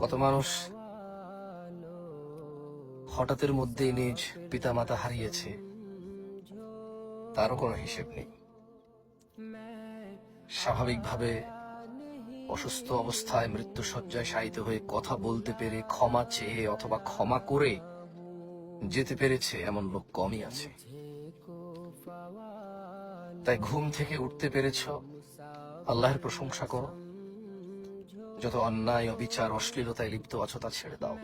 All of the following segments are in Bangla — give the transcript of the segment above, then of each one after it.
কত মানুষ হঠাৎের মধ্যেই নিজ পিতামাতা হারিয়েছে, তারও কোনো হিসেব নেই। স্বাভাবিকভাবে অসুস্থ অবস্থায় মৃত্যু সজ্জায় শায়িত হয়ে কথা বলতে পেরে ক্ষমা চেয়ে অথবা ক্ষমা করে যেতে পেরেছে এমন লোক কমই আছে। তাই ঘুম থেকে উঠতে পেরেছ, আল্লাহর প্রশংসা করো। যত অন্যায়, অবিচার, অশ্লীলতায় লিপ্ত আছো তা ছেড়ে দাও।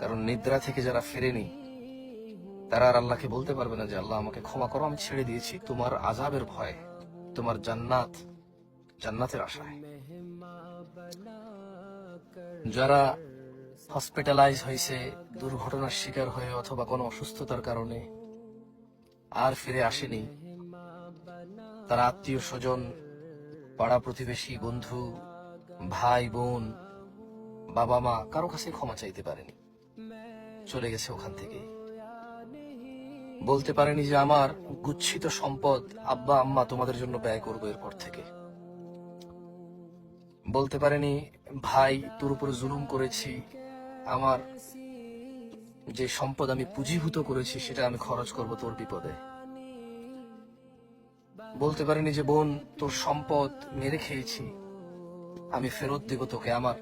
কারণ নিদ্রা থেকে যারা ফেরেনি, তারা আর আল্লাহকে বলতে পারবে না যে, আল্লাহ, আমাকে ক্ষমা করো, আমি ছেড়ে দিয়েছি তোমার আজাবের ভয়, তোমার জান্নাত, জান্নাতের আশায়। যারা হসপিটালাইজ হয়েছে, দুর্ঘটনার শিকার হয়ে অথবা কোনো অসুস্থতার কারণে আর ফিরে আসেনি, তারা আত্মীয় স্বজন, পাড়া প্রতিবেশী, বন্ধু ভাই বোন বাবা মা কারও কাছে ক্ষমা চাইতে পারেনি। চলে গেছে ওখান থেকে বলতে পারেনি যে আমার গুচ্ছিত সম্পদ আব্বা, আম্মা তোমাদের জন্য ব্যয় করব এরপর থেকে। বলতে পারেনি, ভাই, তোর উপর জুলুম করেছি। আমার যে সম্পদ আমি পুঁজিভূত করেছি, সেটা আমি খরচ করব তোর বিপদে। বলতে পারিনি যে, বোন, তোর সম্পদ মেরে খেয়েছি। আমি ফেরত দেব তোকে আমার